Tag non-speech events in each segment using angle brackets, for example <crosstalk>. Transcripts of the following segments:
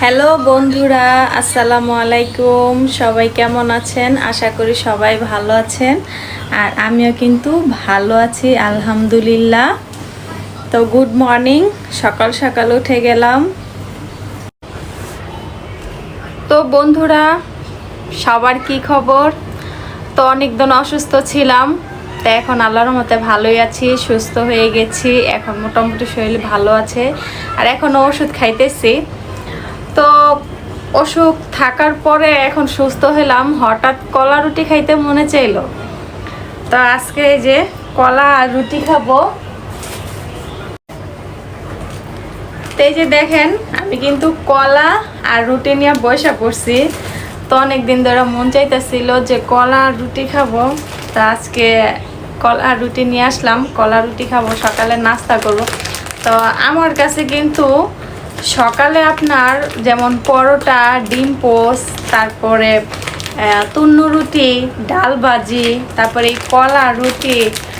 Hello বন্ধুরা, আসসালামু আলাইকুম। সবাই কেমন আছেন? আশা করি সবাই ভালো আছেন। আর আমিও কিন্তু ভালো আছি, আলহামদুলিল্লাহ। তো গুড মর্নিং সকাল সকাল উঠে গেলাম। তো বন্ধুরা, সবার কি খবর? তো অনেকদিন অসুস্থ ছিলাম, তো এখন আল্লাহর মতে ভালোই আছি, সুস্থ হয়ে গেছি। এখন মোটামুটি শরীর ভালো আছে। আর এখনও ওষুধ খাইতেছি। তো অসুখ থাকার পরে এখন সুস্থ হলাম। হঠাৎ কলা রুটি খাইতে মনে চাইলো। তো আজকে যে কলা আর রুটি খাব। এই যে দেখেন, আমি কিন্তু কলা আর রুটি নিয়ে বসে পড়ছি। তো অনেক দিন ধরে মন চাইতেছিল যে কলা আর রুটি খাব। তা আজকে কলা আর রুটি নিয়ে আসলাম। কলা রুটি খাব, সকালে নাস্তা করব। তো আমার কাছে কিন্তু সকালে আপনার যেমন পরোটা, ডিম পোস্ট তারপরে তুন্নু রুটি, ডাল ভাজি, তারপরে এই কলা রুটি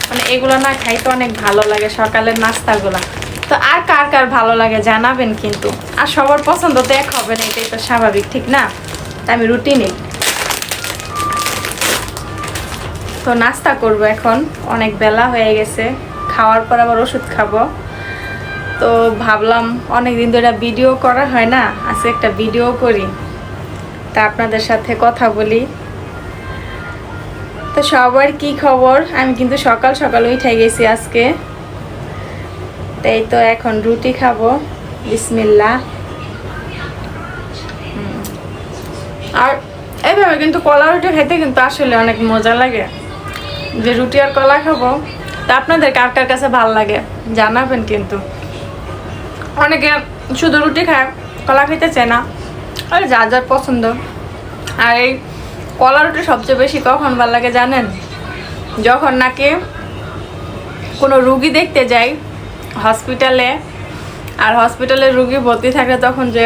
মানে এগুলো না খাইতে অনেক ভালো লাগে সকালের নাস্তাগুলো। তো আর কার কার ভালো লাগে জানাবেন কিন্তু। আর সবার পছন্দ তো এক হবে না, এটাই তো স্বাভাবিক, ঠিক না? তাই আমি রুটি নিই। তো নাস্তা করব এখন, অনেক বেলা হয়ে গেছে। খাওয়ার পর আবার ওষুধ খাব। তো ভাবলাম অনেক দিন ধরে ভিডিও করা হয় না, আজকে একটা ভিডিও করি। তা আপনাদের সাথে কথা বলি। তো সবার কি খবর? আমি কিন্তু সকাল সকাল উঠে গেছি আজকে। তাই তো এখন রুটি খাব। বিসমিল্লা। আর এইভাবে কিন্তু কলা রুটি খেতে কিন্তু আসলে অনেক মজা লাগে। যে রুটি আর কলা খাব। তা আপনাদের কার কার কাছে ভালো লাগে? জানাবেন কিন্তু। অনেকে শুধু রুটি খায়, কলা খেতে চায় না। আর যার যার পছন্দ। আর এই কলা রুটি সবচেয়ে বেশি কখন ভালো লাগে জানেন? যখন নাকি কোনো রুগী দেখতে যাই হসপিটালে, আর হসপিটালে রুগী ভর্তি থাকে তখন যে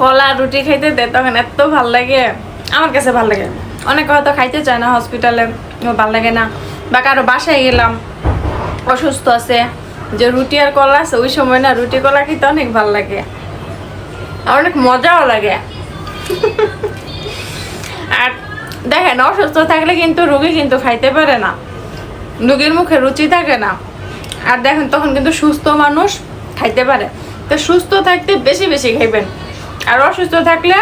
কলা রুটি খাইতে দেয়, তখন এত ভালো লাগে। আমার কাছে ভালো লাগে। অনেকে হয়তো খাইতে চায় না হসপিটালে, ভালো লাগে না। বা কারও বাসায় গেলাম, অসুস্থ আছে যে রুটি আর কলা আছে, ওই সময় না রুটি কলা খেতে অনেক ভালো লাগে। আর অনেক মজাও লাগে। আর দেখেন, অসুস্থ থাকলে কিন্তু রুগী কিন্তু খাইতে পারে না। রুগীর মুখে রুচি থাকে না। আর দেখেন, তখন কিন্তু সুস্থ মানুষ খাইতে পারে। তো সুস্থ থাকতে বেশি বেশি খাইবেন। আর অসুস্থ থাকলে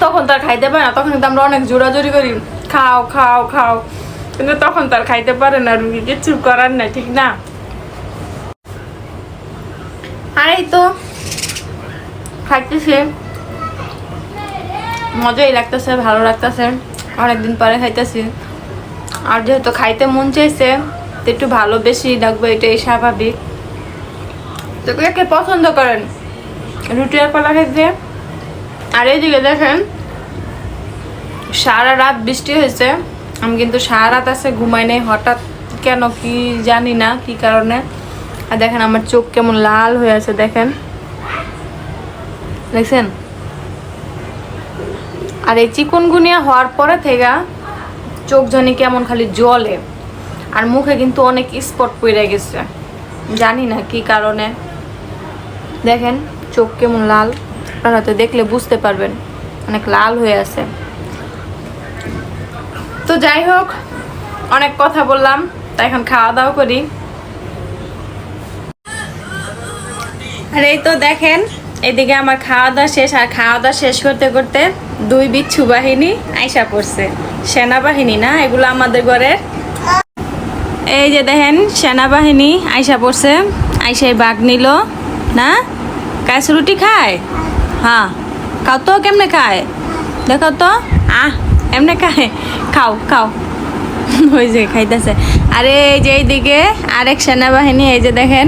তখন তার খাইতে পারে না। তখন কিন্তু আমরা অনেক জোরাজোরি করি। খাও খাও খাও। কিন্তু তখন তার খাইতে পারে না রুগী কিছু করার নাই, ঠিক না? আর এই তো। খাইতেছে। মজাই লাগতেছে, ভালো লাগতেছে। অনেকদিন পরে খাইতেছি। আর যেহেতু খাইতে মন চাইছে, তো একটু ভালো বেশি লাগবে, এটাই স্বাভাবিক। তো কে পছন্দ করেন? রুটি আর কলা খেতে আর এইদিকে দেখেন, সারা রাত বৃষ্টি হয়েছে। আমি কিন্তু সারা রাত আছে, ঘুমাই নেই। হঠাৎ কেন কি জানি না, কি কারণে। আর দেখেন আমার চোখ কেমন লাল হয়ে আছে, দেখেন। দেখছেন? আর এই চিকনগুনিয়া হওয়ার পরে থেকে চোখ জানি কেমন খালি জলে, আর মুখে কিন্তু অনেক স্পট পড়ে গেছে। জানি না কি কারণে। দেখেন, চোখ কেমন লাল। আপনারা তো দেখলে বুঝতে পারবেন, অনেক লাল হয়ে আছে। তো যাই হোক, অনেক কথা বললাম তাই এখন খাওয়া দাওয়া করি। আর এই তো দেখেন, এদিকে আমার খাওয়া দাওয়া শেষ, আর খাওয়া দাওয়া শেষ করতে করতে দুই বিচ্ছু বাহিনী আইসা পড়ছে। সেনাবাহিনী না? এগুলো আমাদের ঘরের। এই যে দেখেন, সেনাবাহিনী আইসা পড়ছে। আইসাই বাঘ নিল, না? কাজ রুটি খায়? হ্যাঁ। খাও তো, কেমনে খায়? দেখো তো। আহ, এমনে খায়? খাও খাও। <laughs> ওই যে খাইতেছে। আরে এই যে এইদিকে আরেক সেনাবাহিনী, এই যে দেখেন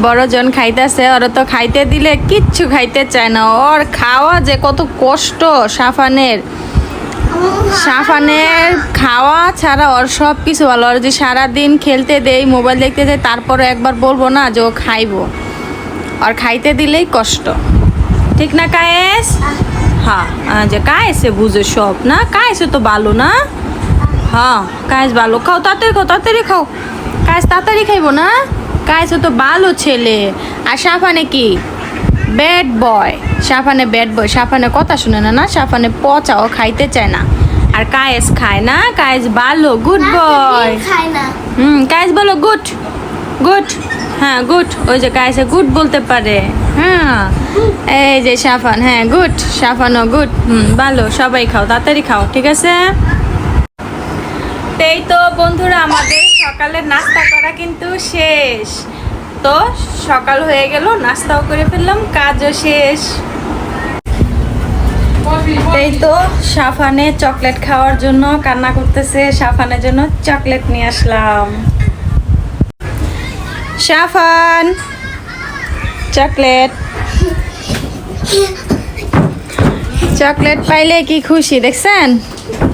বড়জন খাইতেছে, ওরা তো খাইতে দিলে কিচ্ছু খাইতে চায় না। ওর খাওয়া যে কত কষ্ট সাফানের। সাফানের খাওয়া ছাড়া ওর সব কিছু ভালো। ওর যে সারাদিন খেলতে দেই, মোবাইল দেখতে দেয় তারপরে একবার বলব না যে ও খাইবো। আর খাইতে দিলেই কষ্ট। ঠিক না, কায়েস? হ্যাঁ যে কায়েসে বুঝে সব, না? কায়েসে তো ভালো, না? হ্যাঁ কায়েস ভালো। খাও, তাড়াতাড়ি খাও তাড়াতাড়ি খাও। কায়েস, তাড়াতাড়ি খাইবো, না? কায়েসে তো ভালো ছেলে। আর সাফানে কি? ব্যাড বয় সাফানে ব্যাড বয় সাফানে কথা শুনে না না? সাফানে পচাও খাইতে চায় না। আর কায়েস খায় না? কায়েস ভালো গুড বয় হুম কায়েস বলো গুড গুড হ্যাঁ গুড ওই যে কায়েসে গুড বলতে পারে। হ্যাঁ। এই যে সাফান হ্যাঁ গুড সাফানও গুড হুম ভালো। সবাই খাও তাড়াতাড়ি খাও ঠিক আছে? এই তো বন্ধুরা আমাদের সকালের নাস্তা করা কিন্তু শেষ। তো সকাল হয়ে গেল, নাস্তাও করে ফেললাম, কাজও শেষ। এই তো সাফানে চকলেট খাওয়ার জন্য কান্না করতেছে, সাফানের জন্য চকলেট নিয়ে আসলাম। সাফান, চকলেট। চকলেট পাইলে কি খুশি, দেখছেন?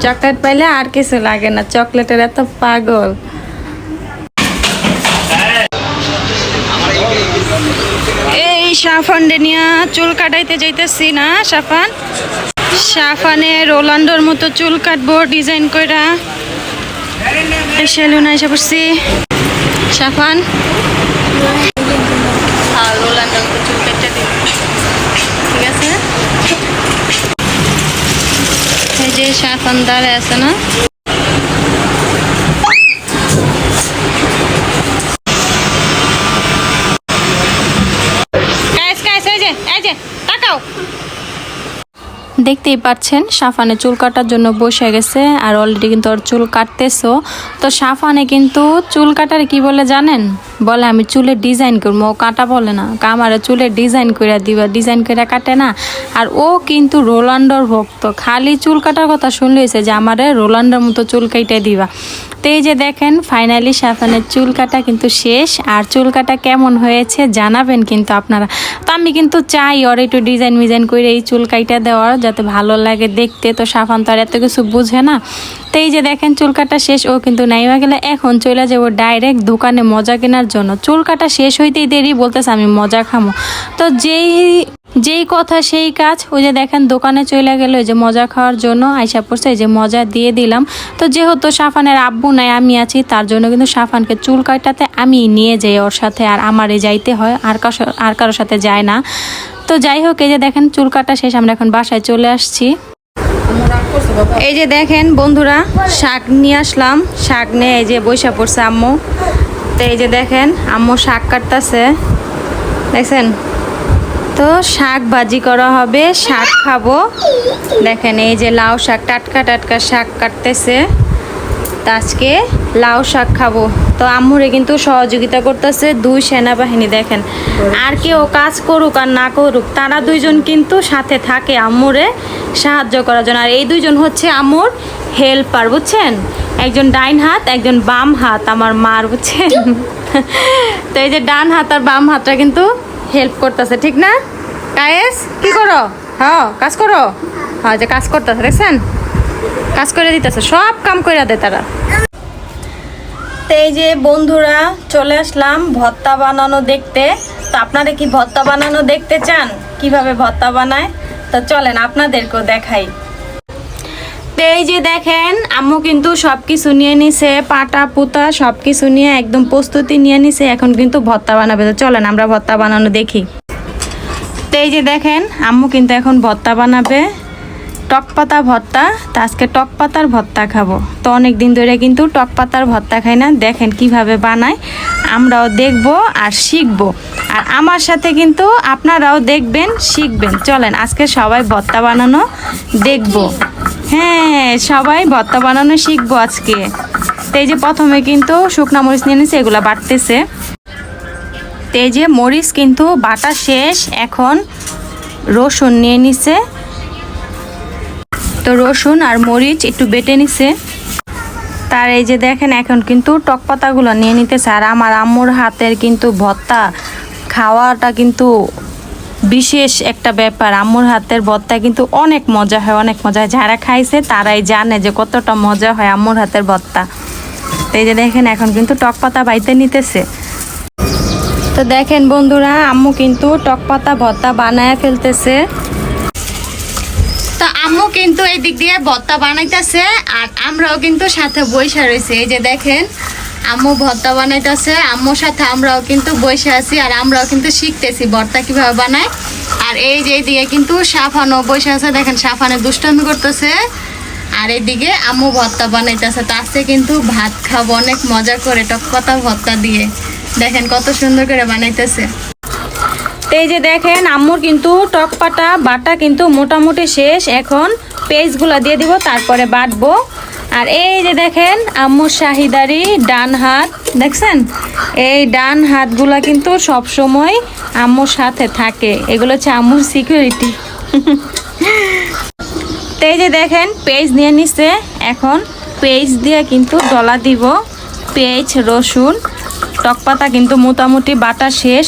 চকলেট পাইলে আর কিছু লাগে না, চকলেটের এত পাগল। সাফান নিয়া চুল কাটাইতে যাইতেছি না সাফান সাফানে রোলান্ডোর মতো চুল কাটবো ডিজাইন কইরা। সেলুন এসে পড়ছি। সাফান হ্যাঁ রোলান্ডোর মতো চুল কেটে দিই ঠিক আছে? এই যে সাফান দাঁড়ায় আছে না? দেখতেই পাচ্ছেন সাফানে চুল কাটার জন্য বসে গেছে আর অলরেডি কিন্তু ওর চুল কাটতেছো। তো সাফানে কিন্তু চুল কাটার কি বলে জানেন? বলে, আমি চুলের ডিজাইন করব। ও কাটা বলে না। আমার চুলের ডিজাইন করে দিবা ডিজাইন করে কাটে না। আর ও কিন্তু রোলান্ডোর ভক্ত। খালি চুল কাটার কথা শুনলেছে যে, আমারে রোলান্ডোর মতো চুল কেটে দিবা। তো এই যে দেখেন ফাইনালি সাফানের চুল কাটা কিন্তু শেষ। আর চুল কাটা কেমন হয়েছে জানাবেন কিন্তু আপনারা। তো আমি কিন্তু চাই ওর একটু ডিজাইন মিজাইন করে এই চুল কাইটা দেওয়ার, যাতে ভালো লাগে দেখতে, তো সাফান তো আর এত কিছু বুঝে না। তো এই যে দেখেন চুল কাটা শেষ, ও কিন্তু নাইমা গেলে এখন চলে যাব ডাইরেক্ট দোকানে মজা কেনার জন্য। চুল কাটা শেষ হইতেই দেরি, বলতেছে আমি মজা খামো। তো যেই যেই কথা সেই কাজ, ওই যে দেখেন দোকানে চলে গেল ওই যে মজা খাওয়ার জন্য আইসা পড়ছে, এই যে মজা দিয়ে দিলাম। তো যেহেতু সাফানের আব্বু নাই, আমি আছি, তার জন্য কিন্তু সাফানকে চুল কাটাতে আমি নিয়ে যাই ওর সাথে, আর আমারে যাইতে হয়, আর কারও আর কারোর সাথে যায় না। তো যাই হোক, এই যে দেখেন চুল কাটা শেষ, আমরা এখন বাসায় চলে আসছি। এই যে দেখেন বন্ধুরা, শাক নিয়ে আসলাম, শাক নিয়ে এই যে বৈশা পড়ছে আম্মু। তো এই যে দেখেন, আম্মু শাক কাটতেছে। দেখছেন? তো শাক ভাজি করা হবে, শাক খাব। দেখেন এই যে লাউ শাক, টাটকা টাটকা শাক কাটতেছে। তো আজকে লাউ শাক খাব। তো আম্মুরে কিন্তু সহযোগিতা করতেছে দুই সেনাবাহিনী, দেখেন। আর কেউ কাজ করুক আর না করুক, তারা দুইজন কিন্তু সাথে থাকে আম্মুরে সাহায্য করার জন্য। আর এই দুইজন হচ্ছে আম্মুর হেল্পার, বুঝছেন? একজন ডাইন হাত, একজন বাম হাত, আমার মার, বুঝছেন? তো এই যে ডান হাত আর বাম হাতটা কিন্তু হেল্প করতেছে, ঠিক না? কায়েস কি করো? হ্যাঁ কাজ করো? হ্যাঁ যে কাজ করতেছে, দেখছেন? কাজ করে দিতেছে, সব কাম করে দেয় তারা। তো এই যে বন্ধুরা, চলে আসলাম ভর্তা বানানো দেখতে। তো আপনারা কি ভর্তা বানানো দেখতে চান? কীভাবে ভর্তা বানায়? তো চলেন আপনাদেরকেও দেখাই। এই যে দেখেন, আম্মু কিন্তু সব কিছু নিয়ে নিছে, পাটা, পুতা সব কিছু নিয়ে একদম প্রস্তুতি নিয়ে নিছে, এখন কিন্তু ভর্তা বানাবে। তো চলেন আমরা ভর্তা বানানো দেখি। তো এই যে দেখেন, আম্মু কিন্তু এখন ভর্তা বানাবে। টক পাতা ভর্তা, তো আজকে টক পাতার ভর্তা খাব। তো অনেক দিন ধরে কিন্তু টক পাতার ভর্তা খাই না। দেখেন কীভাবে বানায়, আমরাও দেখব আর শিখব। আর আমার সাথে কিন্তু আপনারাও দেখবেন, শিখবেন। চলেন, আজকে সবাই ভর্তা বানানো দেখব। হ্যাঁ সবাই ভর্তা বানানো শিখব আজকে। তো এই যে প্রথমে কিন্তু শুকনা মরিচ নিয়ে নিছে, এগুলো বাটতেছে তো এই যে মরিচ কিন্তু বাটা শেষ, এখন রসুন নিয়ে নিছে। তো রসুন আর মরিচ একটু বেটে নিছে। তার এই যে দেখেন, এখন কিন্তু টক পাতাগুলো নিয়ে নিতেছে। আর আমার আম্মুর হাতের কিন্তু ভত্তা খাওয়াটা কিন্তু বিশেষ একটা ব্যাপার। আম্মুর হাতের ভর্তা কিন্তু অনেক মজা হয়, অনেক মজা হয়। যারা খাইছে তারাই জানে যে কতটা মজা হয় আম্মুর হাতের ভর্তা। তো এই যে দেখেন, এখন কিন্তু টক পাতা বাইতে নিতেছে। তো দেখেন বন্ধুরা, আম্মু কিন্তু টক পাতা ভর্তা বানায় ফেলতেছে। তো আম্মু কিন্তু এই দিক দিয়ে ভর্তা বানাইতেছে, আর আমরাও কিন্তু সাথে বৈশা রয়েছে। এই যে দেখেন, আম্মু ভর্তা বানাইতেছে, আম্মুর সাথে আমরাও কিন্তু বসে আছি, আর আমরাও কিন্তু শিখতেছি ভর্তা কীভাবে বানায়। আর এই যে এইদিকে কিন্তু সাফানো বসে আছে, দেখেন সাফানে দুষ্টামি করতেছে। আর এইদিকে আম্মু ভর্তা বানাইতেছে, তো আজকে কিন্তু ভাত খাব, অনেক মজা করে টকপাতা ভর্তা দিয়ে। দেখেন কত সুন্দর করে বানাইতেছে। এই যে দেখেন, আম্মুর কিন্তু টক পাটা, বাটা কিন্তু মোটামুটি শেষ। এখন পেস্টগুলো দিয়ে দিব, তারপরে বাটবো। আর এই যে দেখেন আম্মুর শাহিদারি ডান হাত, দেখছেন? এই ডান হাতগুলা কিন্তু সব সময় আম্মুর সাথে থাকে। এগুলো হচ্ছে আম্মুর সিকিউরিটি তো এই যে দেখেন পেজ নিয়ে নিছে। এখন পেজ দিয়ে কিন্তু ডলা দিব। পেঁয়াজ রসুন টকপাতা কিন্তু মোটামুটি বাটা শেষ।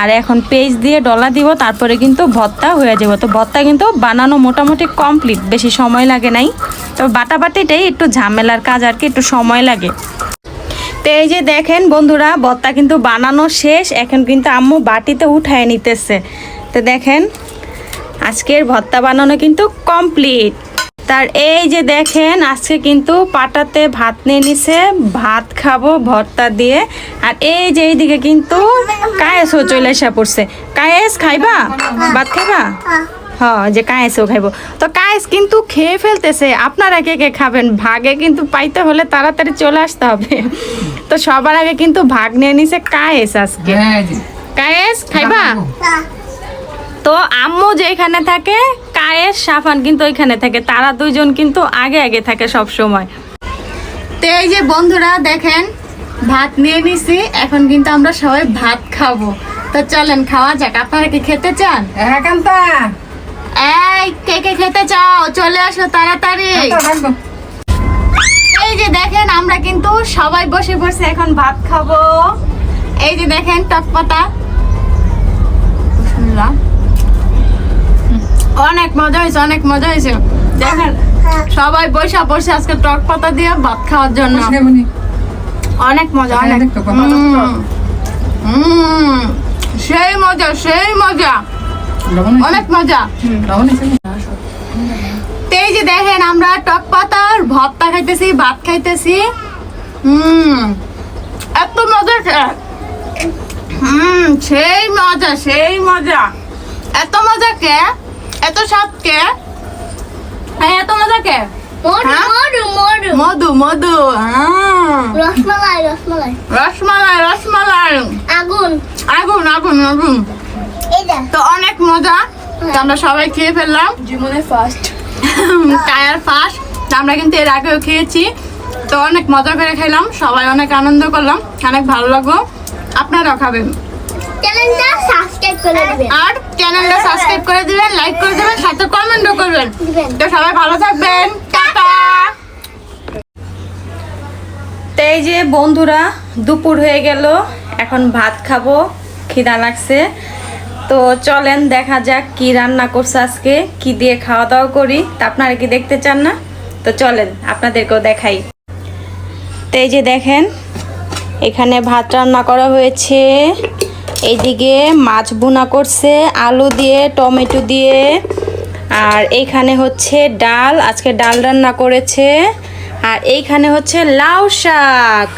আর এখন পেজ দিয়ে ডলা দিব, তারপরে কিন্তু ভর্তা হয়ে যাবে। তো ভর্তা কিন্তু বানানো মোটামুটি কমপ্লিট বেশি সময় লাগে নাই। তো বাটা বাটিটাই একটু ঝামেলার কাজ আর কি, একটু সময় লাগে। তো এই যে দেখেন বন্ধুরা, ভর্তা কিন্তু বানানো শেষ, এখন কিন্তু আম্মু বাটিতে উঠায় নিতেছে। তো দেখেন, আজকের ভর্তা বানানো কিন্তু কমপ্লিট তার এই যে দেখেন আজকে কিন্তু পাটাতে ভাত নিয়ে নিছে ভাত খাব ভর্তা দিয়ে। আর এই যে এইদিকে কিন্তু কায়েসও চলে এসে পড়ছে। কায়েস খাইবা? ভাত খাইবা? হ্যাঁ যে কায়েসও খাইবো। তো কায়েস কিন্তু খেয়ে ফেলতেছে। আপনারা কে কে খাবেন? ভাগে কিন্তু পাইতে হলে তাড়াতাড়ি চলে আসতে হবে। তো সবার আগে কিন্তু ভাগ নিয়ে নিছে কায়েস আজকে। কায়েস খাইবা? তো আম্মু যেখানে থাকে কায়েস সাফান কিন্তু ওইখানে থাকে। তারা দুইজন কিন্তু আগে আগে থাকে সব সময়। তো এই যে বন্ধুরা দেখেন ভাত নিয়ে নিছি। এখন কিন্তু আমরা সবাই ভাত খাব। তো চলেন খাওয়া যাক। আপনারা কি খেতে চান? একান্তা এই কে কে খেতে চাও? চলে আসো তাড়াতাড়ি। এই যে দেখেন আমরা কিন্তু সবাই বসে বসে এখন ভাত খাব। এই যে দেখেন টক পাতা অনেক মজা হয়েছে অনেক মজা হয়েছে। দেখেন সবাই বসে বসে আজকে টক পাতা দিয়ে ভাত খাওয়ার জন্য। অনেক মজা হ্যাঁ, অনেক। সেই মজা সেই মজা। অনেক মজা। এই যে দেখেন আমরা টক পাতার ভর্তা খাইতেছি ভাত খাইতেছি। হুম এত মজা হুম সেই মজা সেই মজা। এত মজা কে? এত স্বাদ কে? হ্যাঁ এত মজা কে? মধু হ্যাঁ? মধু মধু। মধু মধু হ্যাঁ। রসমালাই রসমালাই। রসমালাই রসমালাই। আগুন। আগুন আগুন আগুন। তো অনেক মজা। তো আমরা সবাই খেয়ে ফেললাম। জীবনে ফার্স্ট টায়ার ফাঁস। আমরা কিন্তু এর আগেও খেয়েছি। তো অনেক মজা করে খেলাম। সবাই অনেক আনন্দ করলাম। অনেক ভালো লাগল। আপনারাও খাবেন। চ্যানেলটা সাবস্ক্রাইব করে দিবেন। আর চ্যানেলটা সাবস্ক্রাইব করে দিবেন লাইক করে দিবেন সাথে কমেন্টও করবেন। তো সবাই ভালো থাকবেন। টাটা। তো এই যে বন্ধুরা দুপুর হয়ে গেল। এখন ভাত খাব খিদা লাগছে। তো চলেন দেখা যাক কি রান্না করছে আজকে কি দিয়ে খাওয়া দাওয়া করি। তা আপনারা কি দেখতে চান না? তো চলেন আপনাদেরকেও দেখাই। তো এই যে দেখেন এখানে ভাত রান্না করা হয়েছে। এইদিকে মাছ বোনা করছে, আলু দিয়ে, টমেটো দিয়ে। আর এইখানে হচ্ছে ডাল, আজকে ডাল রান্না করেছে। আর এইখানে হচ্ছে লাউ শাক।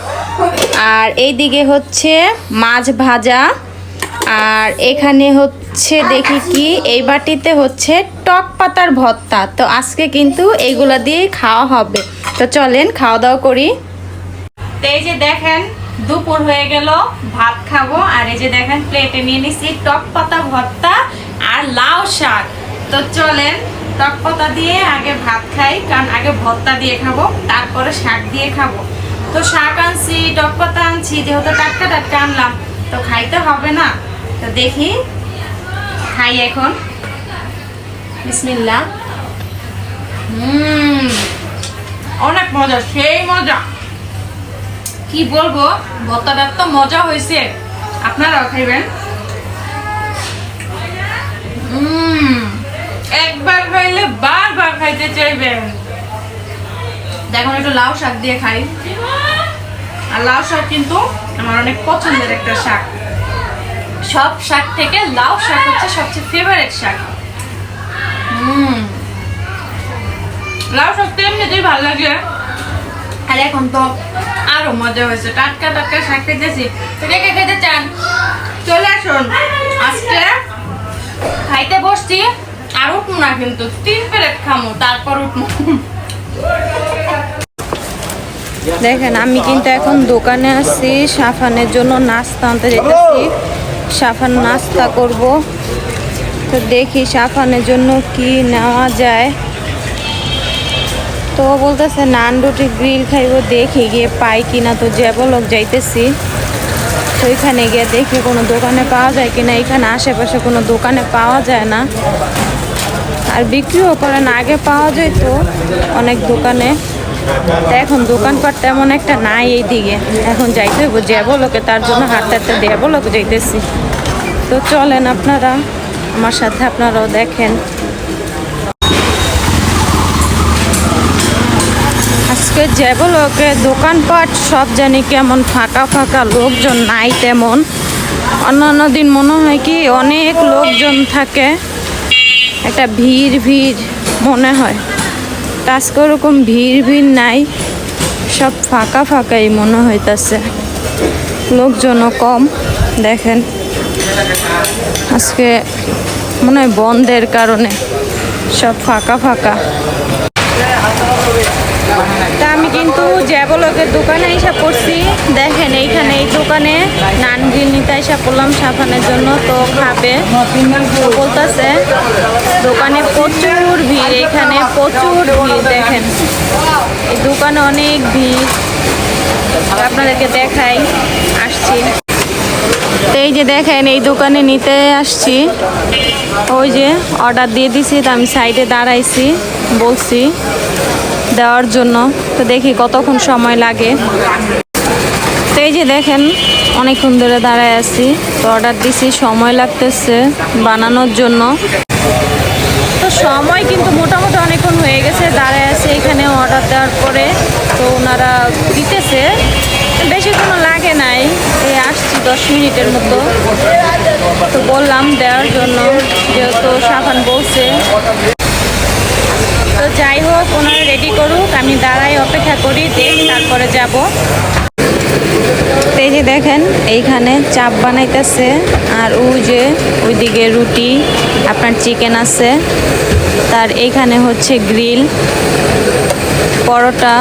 আর এইদিকে হচ্ছে মাছ ভাজা। আর এখানে হচ্ছে দেখি কি, এই বাটিতে হচ্ছে টক পাতার ভর্তা। তো আজকে কিন্তু এইগুলা দিয়ে খাওয়া হবে। তো চলেন, খাওয়া দাওয়া করি। তো এই যে দেখেন দুপুর হয়ে গেল, ভাত খাব। আর এই যে দেখেন প্লেটে নিয়ে নিছি টক পাতা ভর্তা আর লাউ শাক। তো চলেন, টক পাতা দিয়ে আগে ভাত খাই, কারণ আগে ভর্তা দিয়ে খাব, তারপরে শাক দিয়ে খাব। তো শাক আনছি, টক পাতা আনছি, যেহেতু টাটকা টাটকা আনলাম, তো খাইতে হবে না। তো দেখি, খাই এখন। বিসমিল্লা হুম, অনেক মজা, সেই মজা। কি বলব? ভর্তাটা তো মজা হয়েছে আপনারাও খাইবেন। একবার খাইলে বারবার খাইতে চাইবেন। দেখুন, একটু লাউ শাক দিয়ে খাই। আর লাউ শাক কিন্তু আমার অনেক পছন্দের একটা শাক। সব শাক থেকে লাউ শাক হচ্ছে সবচেয়ে ফেভারিট শাক। লাউ শাক তো এমনিতেই ভালো লাগে। আর এখন তো আরও মজা হয়েছে। টাটকা টাটকা শাক খেতেছি। কে খেতে চান? চলে আসুন। আজকে খাইতে বসছি, আর উঠবো না কিন্তু। তিন প্লেট খামো, তারপর উঠবো। দেখেন, আমি কিন্তু এখন দোকানে আছি, সাফানের জন্য নাস্তা আনতে যেতেছি। সাফান নাস্তা করব। তো দেখি সাফানের জন্য কি নেওয়া যায়। তো বলতেছে নান রুটি গ্রিল খাইব, দেখি গিয়ে পাই কিনা তো যে বলক যাইতেছি। তো ওইখানে গিয়ে দেখি কোনো দোকানে পাওয়া যায় কিনা, এখানে আশেপাশে কোনো দোকানে পাওয়া যায় না। আর বিক্রিও করেন আগে পাওয়া যেত অনেক দোকানে। তা এখন দোকানপাট তেমন একটা নাই এই দিকে এখন যাইতে হইব লোকে, তার জন্য হাঁটতে হাঁটতে দেবো লোক যাইতেছি। তো চলেন আপনারা, আমার সাথে আপনারাও দেখেন। আজকে যাব লোকে দোকানপাট, সব জানি কেমন ফাঁকা ফাঁকা লোকজন নাই তেমন। অন্যান্য দিন মনে হয় কি অনেক লোকজন থাকে, একটা ভিড় ভিড় মনে হয়। তা আজকে ওরকম ভিড় ভিড় নাই, সব ফাঁকা ফাঁকাই মনে হইতাছে। লোকজনও কম, দেখেন। আজকে মনে হয় বন্ধের কারণে সব ফাঁকা ফাঁকা। তা আমি কিন্তু জ্যাবলকের দোকানে এসে করছি দেখেন এইখানে এই দোকানে নান নিতে এসে করলাম সাফানের জন্য, তো খাবে। বলতেছে, দোকানে প্রচুর ভিড়, এখানে প্রচুর ভিড়, দেখেন। এই দোকানে অনেক ভিড়। আপনাদেরকে দেখাই, আসছি। তো এই যে দেখেন, এই দোকানে নিতে আসছি। ওই যে অর্ডার দিয়ে দিছি, তো আমি সাইডে দাঁড়াইছি, বলছি। দেওয়ার জন্য। তো দেখি কতক্ষণ সময় লাগে। তো এই যে দেখেন, অনেকক্ষণ ধরে দাঁড়ায় আছি। তো অর্ডার দিছি, সময় লাগতেছে বানানোর জন্য। তো সময় কিন্তু মোটামুটি অনেকক্ষণ হয়ে গেছে, দাঁড়ায় আছে এখানে অর্ডার দেওয়ার পরে। তো ওনারা দিতেছে। বেশিক্ষণ লাগে নাই এই আসছি দশ মিনিটের মতো। তো বললাম দেওয়ার জন্য, যেহেতু সাবান বলছে। তো যাই হোক, ওনারা রেডি করুক, আমি দাঁড়াই অপেক্ষা করি, দেখ তারপরে যাব। এই যে দেখেন, এইখানে চাপ বানাইতেছে, আর ওই যে ওইদিকে রুটি, আপনার চিকেন আছে, তার এইখানে হচ্ছে গ্রিল পরোটা,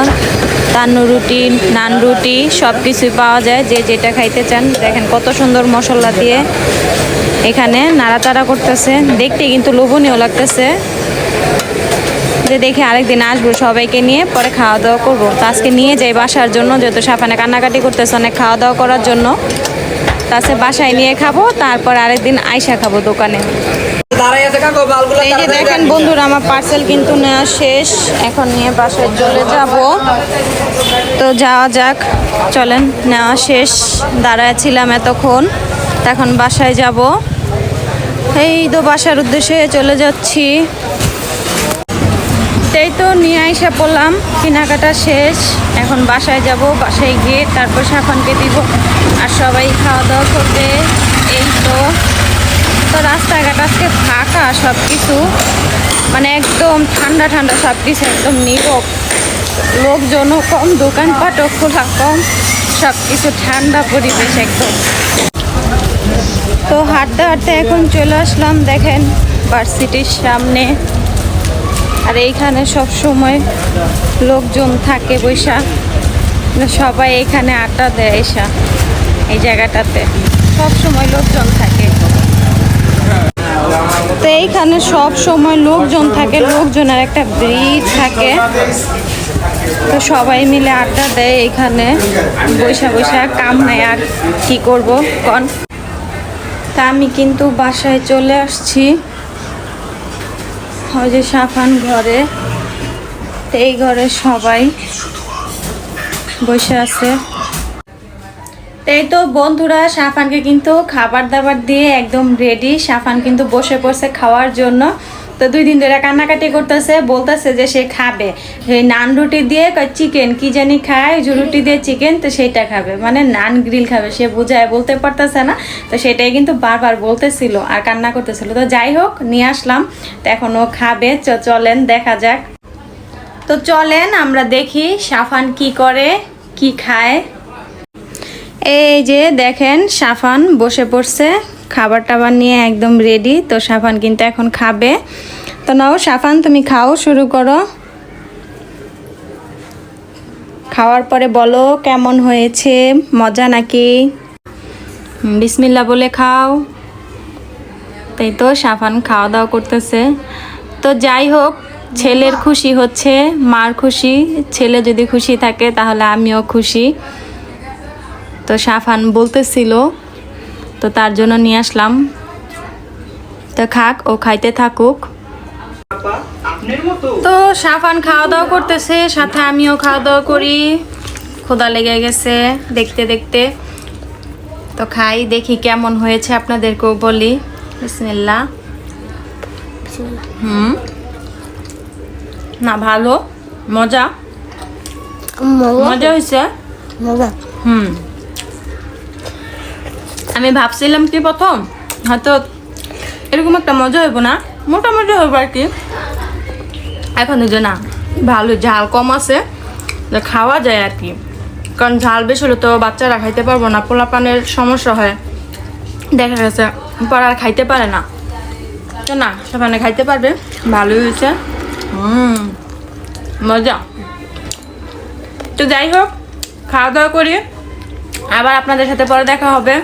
তান্নু রুটি, নান রুটি সব কিছুই পাওয়া যায়, যে যেটা খাইতে চান। দেখেন কত সুন্দর মশলা দিয়ে এখানে নাড়াচাড়া করতেছে। দেখতে কিন্তু লোভনীয় লাগতেছে। যে দেখে আরেকদিন আসব সবাইকে নিয়ে পরে খাওয়া দাওয়া করব। তো আজকে নিয়ে যাই বাসার জন্য যেহেতু সাফানে কান্নাকাটি করতেছে অনেক খাওয়া দাওয়া করার জন্য। তাছে বাসায় নিয়ে খাব তারপর আরেকদিন আইসা খাব দোকানে। এই যে দেখেন বন্ধুরা আমার পার্সেল কিন্তু নেওয়া শেষ। এখন নিয়ে বাসায় চলে যাব। তো যাওয়া যাক চলেন নেওয়া শেষ। দাঁড়ায় ছিলাম এতক্ষণ তো এখন বাসায় যাব। এই তো বাসার উদ্দেশ্যে চলে যাচ্ছি। এই তো নিয়ে আইসা পড়লাম, কেনাকাটা শেষ, এখন বাসায় যাব, বাসায় গিয়ে তারপর সাফানকে দিব, আর সবাই খাওয়া দাওয়া করবে, এই তো। তো রাস্তাঘাট আজকে ফাঁকা সব কিছু মানে একদম ঠান্ডা ঠান্ডা সব কিছু একদম নীরব। লোকজনও কম, দোকানপাটও খোলা কম সব কিছু ঠান্ডা পরিবেশ একদম। তো হাঁটতে হাঁটতে এখন চলে আসলাম, দেখেন, ভার্সিটির সামনে। আর এইখানে সব সময় লোকজন থাকে বৈশা। সবাই এখানে আড্ডা দেয় এসা, এই জায়গাটাতে। সব সময় লোকজন থাকে। তো এইখানে সব সময় লোকজন থাকে, লোকজনের একটা ব্রিজ থাকে। তো সবাই মিলে আড্ডা দেয় এইখানে। বৈশা বৈশা, কাম নেয় আর কি করব? কন। তা আমি কিন্তু বাসায় চলে আসছি। ওই সাফান ঘরে, এই ঘরে সবাই বসে আছে। এই তো বন্ধুরা, সাফানকে কিন্তু খাবার দাবার দিয়ে একদম রেডি সাফান কিন্তু বসে পড়ছে খাওয়ার জন্য। তো দুই দিন ধরে কান্নাকাটি করতেছে, বলতেছে যে সে খাবে। এই নান রুটি দিয়ে চিকেন কি জানি খায়, যে রুটি দিয়ে চিকেন তো সেইটা খাবে। মানে নান গ্রিল খাবে, সে বুঝায়, বলতে পারতেছে না। তো সেটাই কিন্তু বারবার বলতেছিল আর কান্না করতেছিল। তো যাই হোক, নিয়ে আসলাম। তো এখন ও খাবে চলেন, দেখা যাক। তো চলেন, আমরা দেখি সাফান কি করে, কি খায়। এই যে দেখেন, সাফান বসে পড়ছে। খাবার টাবার নিয়ে একদম রেডি তো সাফান কিন্তু এখন খাবে। তো নাও, সাফান, তুমি খাও, শুরু করো। খাওয়ার পরে বলো, কেমন হয়েছে? মজা নাকি? বিসমিল্লা বলে খাও। তাই তো সাফান খাওয়া দাওয়া করতেছে। তো যাই হোক, ছেলের খুশি হচ্ছে, মার খুশি। ছেলে যদি খুশি থাকে, তাহলে আমিও খুশি। তো সাফান বলতেছিল তো তার জন্য নিয়ে আসলাম। তো খাক ও খাইতে থাকুক। তো সাফান খাওয়া দাওয়া করতেছে সাথে আমিও খাওয়া দাওয়া করি। ক্ষুদা লেগে গেছে দেখতে দেখতে। তো খাই দেখি কেমন হয়েছে আপনাদেরকেও বলি। বিসমিল্লা হুম। না ভালো। মজা। মজা হয়েছে? মজা। হুম। আমি ভাবছিলাম কি প্রথম? হয়তো এরকম একটা মজা হইব না? মোটামুটি হইব আর কি। এখন যে না, ভালো ঝাল কম আছে খাওয়া যায় আর কি। কারণ ঝাল বেশি হলে তো বাচ্চারা খাইতে পারব না, পোলাপানের সমস্যা হয়। দেখা গেছে, পর আর খাইতে পারে না। তো না, সেখানে খাইতে পারবে, ভালোই হয়েছে। হুম, মজা। তো যাই হোক খাওয়া দাওয়া করি। আবার আপনাদের সাথে পরে দেখা হবে।